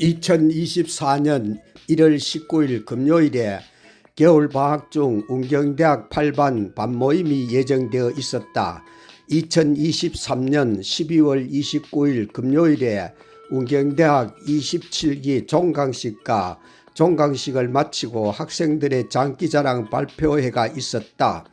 2024년 1월 19일 금요일에 겨울방학 중 운경대학 8반 반모임이 예정되어 있었다. 2023년 12월 29일 금요일에 운경대학 27기 종강식과 종강식을 마치고 학생들의 장기자랑 발표회가 있었다.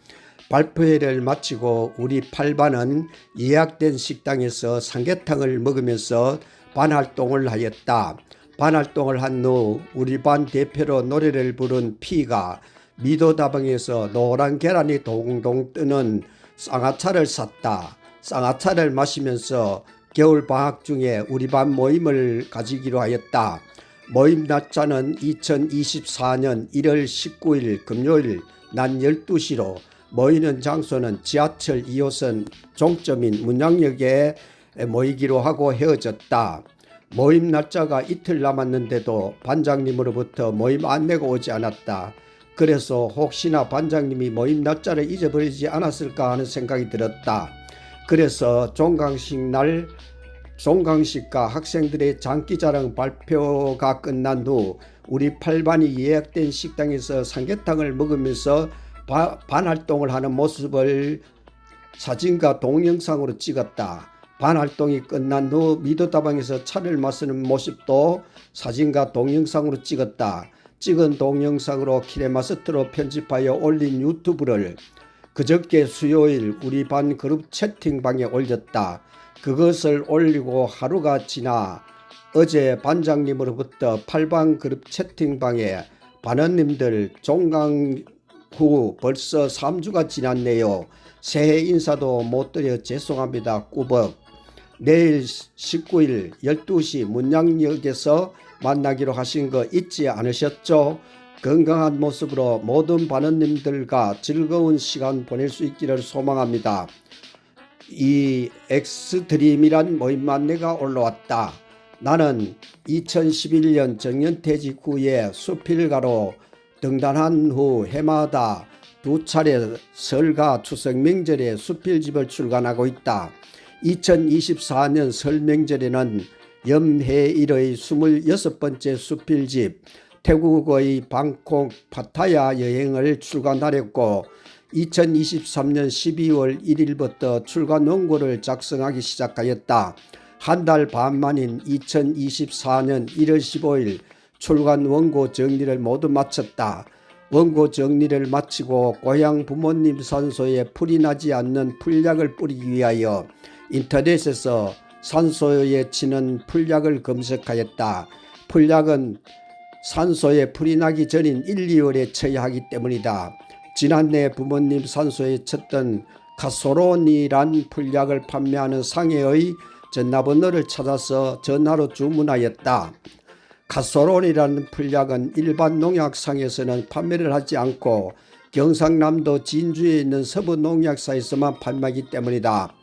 발표회를 마치고 우리 8반은 예약된 식당에서 삼계탕을 먹으면서 반활동을 하였다. 반활동을 한 후 우리 반 대표로 노래를 부른 피가 미도다방에서 노란 계란이 동동 뜨는 쌍화차를 샀다. 쌍화차를 마시면서 겨울 방학 중에 우리 반 모임을 가지기로 하였다. 모임 날짜는 2024년 1월 19일 금요일 낮 12시로 모이는 장소는 지하철 2호선 종점인 문양역에 모이기로 하고 헤어졌다. 모임 날짜가 이틀 남았는데도 반장님으로부터 모임 안내가 오지 않았다. 그래서 혹시나 반장님이 모임 날짜를 잊어버리지 않았을까 하는 생각이 들었다. 그래서 종강식 날 종강식과 학생들의 장기자랑 발표가 끝난 후 우리 8반이 예약된 식당에서 삼계탕을 먹으면서 바, 반활동을 하는 모습을 사진과 동영상으로 찍었다. 반활동이 끝난 후 미도다방에서 차를 마시는 모습도 사진과 동영상으로 찍었다. 찍은 동영상으로 키네마스터로 편집하여 올린 유튜브를 그저께 수요일 우리 반 그룹 채팅방에 올렸다. 그것을 올리고 하루가 지나 어제 반장님으로부터 8반 그룹 채팅방에 반원님들 종강 후 벌써 3주가 지났네요. 새해 인사도 못 드려 죄송합니다. 꾸벅. 내일 19일 12시 문양역에서 만나기로 하신 거 잊지 않으셨죠? 건강한 모습으로 모든 반원님들과 즐거운 시간 보낼 수 있기를 소망합니다. 이 엑스트림이란 모임 안내가 올라왔다. 나는 2011년 정년퇴직 후에 수필가로 등단한 후 해마다 두 차례 설과 추석 명절에 수필집을 출간하고 있다. 2024년 설 명절에는 염해 1의 26번째 수필집 태국의 방콕 파타야 여행을 출간하였고 2023년 12월 1일부터 출간 원고를 작성하기 시작하였다. 한 달 반 만인 2024년 1월 15일 출간 원고 정리를 모두 마쳤다. 원고 정리를 마치고 고향 부모님 산소에 풀이 나지 않는 풀약을 뿌리기 위하여 인터넷에서 산소에 치는 풀약을 검색하였다. 풀약은 산소에 풀이 나기 전인 1, 2월에 쳐야 하기 때문이다. 지난해 부모님 산소에 쳤던 카소론이란 풀약을 판매하는 상해의 전화번호를 찾아서 전화로 주문하였다. 카소론이라는 풀약은 일반 농약상에서는 판매를 하지 않고 경상남도 진주에 있는 서부 농약사에서만 판매하기 때문이다.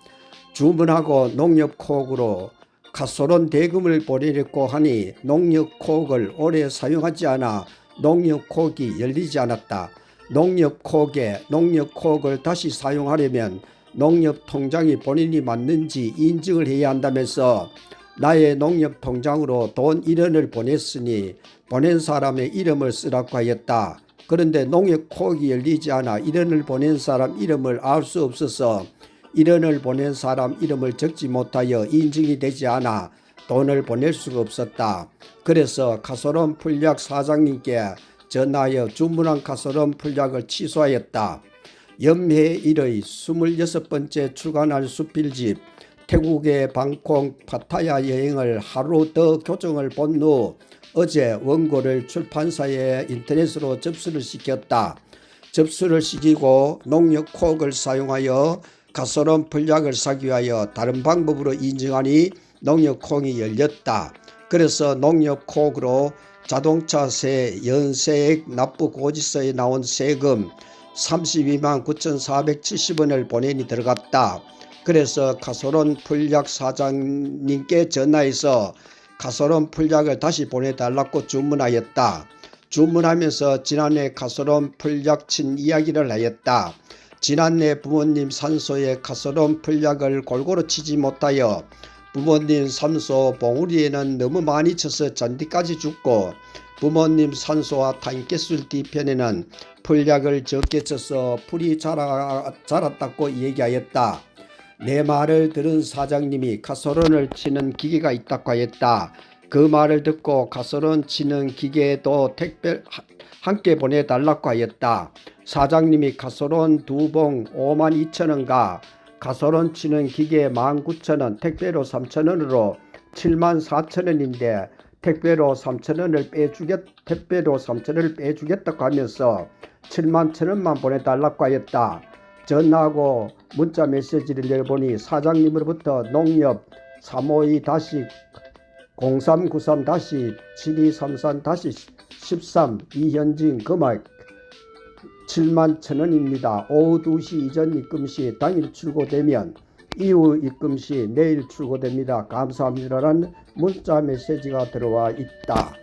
주문하고 농협코옥으로 카소론 대금을 보내려고 하니 농협코옥을 오래 사용하지 않아 농협코옥이 열리지 않았다. 농협코옥에 농협코옥을 다시 사용하려면 농협통장이 본인이 맞는지 인증을 해야 한다면서 나의 농협통장으로 돈 1원을 보냈으니 보낸 사람의 이름을 쓰라고 하였다. 그런데 농협코옥이 열리지 않아 1원을 보낸 사람 이름을 알 수 없어서 1원을 보낸 사람 이름을 적지 못하여 인증이 되지 않아 돈을 보낼 수가 없었다. 그래서 카소론 풀약 사장님께 전하여 주문한 카소론 풀약을 취소하였다. 연매 1의 26번째 출간할 수필집 태국의 방콕 파타야 여행을 하루 더 교정을 본 후 어제 원고를 출판사에 인터넷으로 접수를 시켰다. 접수를 시키고 농협 콕을 사용하여 가소론 풀약을 사기 위하여 다른 방법으로 인증하니 농협콩이 열렸다. 그래서 농협콩으로 자동차세 연세액 납부 고지서에 나온 세금 32만 9,470원을 보내니 들어갔다. 그래서 가소론 풀약 사장님께 전화해서 가소론 풀약을 다시 보내달라고 주문하였다. 주문하면서 지난해 가소론 풀약 친 이야기를 하였다. 지난해 부모님 산소에 가소론 풀약을 골고루 치지 못하여 부모님 산소 봉우리에는 너무 많이 쳐서 잔디까지 죽고 부모님 산소와 타인깨술 뒤편에는 풀약을 적게 쳐서 풀이 자라, 자랐다고 얘기하였다. 내 말을 들은 사장님이 가소론을 치는 기계가 있다고 하였다. 그 말을 듣고 가소론 치는 기계도 택배 하- 함께 보내달라고 하였다. 사장님이 가소론 두봉 5만 2천 원과 가소론 치는 기계 1만 9천 원, 택배로 3천 원으로 7만 4천 원인데 택배로 3천 원을 빼주겠 택배로 3천 원을 빼주겠다고 하면서 7만 천 원만 보내달라고 하였다. 전화하고 문자 메시지를 열보니 사장님으로부터 농협 352 다시 0393 다시 7233 다시 13 이현진 금액 7만 천 원입니다. 오후 2시 이전 입금 시 당일 출고되면 이후 입금 시 내일 출고됩니다. 감사합니다라는 문자 메시지가 들어와 있다.